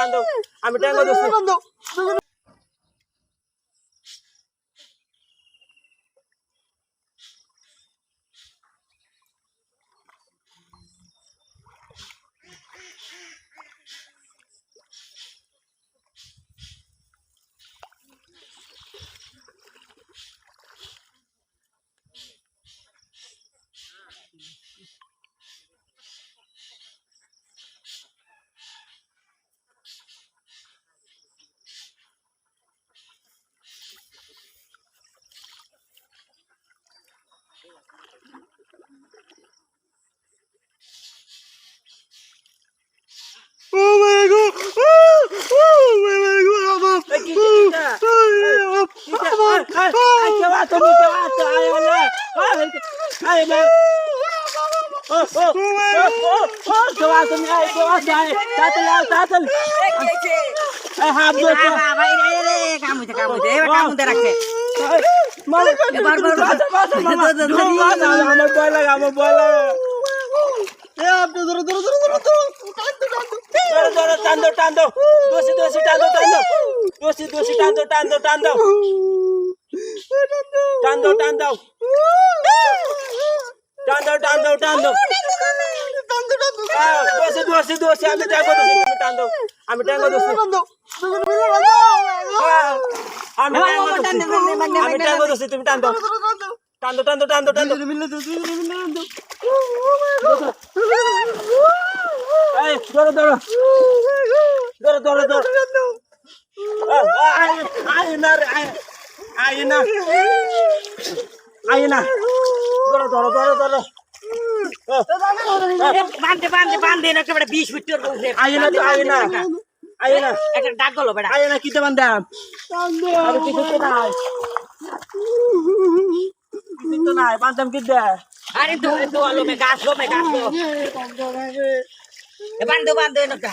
টান দাও আমি টান দোষী ও মাই গড ও মাই গড এই কি কিটা কিটা আই কেবা তুমি কেবা তো আই না আই না ও ও ও ও কেবা তুমি আই কেবা আই তাতল তাতল এই হাত দে মামা এবার, এবার, এবার। মামা ধর, ধর, ধর, মামা আমার ভয় লাগে আমার ভয় লাগে আপনি ধরো দোষী দোষী টান দাও দোষী দোষী টান দাও টান দাও টান দাও। টান দাও টান দাও। টান দাও টান দাও টান দাও। আহ, দোষী দোষী দোষী আমি ট্যাঙ্গো দোষী তুমি টান দাও। আমি ট্যাঙ্গো দোষী। আহ, আমি ট্যাঙ্গো দোষী। আমি ট্যাঙ্গো দোষী তুমি টান দাও। টান দাও টান দাও টান দাও টান দাও। এই ধরো ধরো। ধরো ধরো ধরো। আয়না রে আয়না আয়না ধরো ধরো ধরো ধরো বান্ধে বান্ধে বান্ধে একেবারে বিষ ফুটে আয়না তো আয়না আয়না একটা ডাক গলো বেটা আয়না কিতে বান্ধা আর কিছু তো নাই কিছু তো নাই বান্ধাম কি দে আরে দো দো আলো মে গাছ গো মে গাছ গো বান্ধো বান্ধো এনকা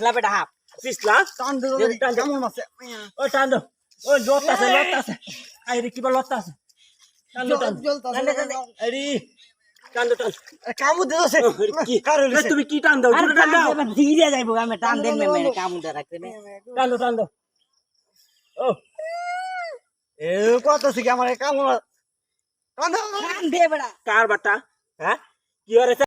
লা বেটা হাফ পিছলা টান দো টান দো ও টান দো ও লতা আছে লতা আছে আই রে কিবা লতা আছে টান দো টান দো আরে টান দো টান কি এ, তুমি কি টান দাও টান দাও ধীরে যাইবো আমি টান দেন মে মেরে কাম উঠে রাখতে মে টান দো টান দো ও এ কত থেকে আমার কামড় টান দে বেটা কার বাটা হ্যাঁ কি হরে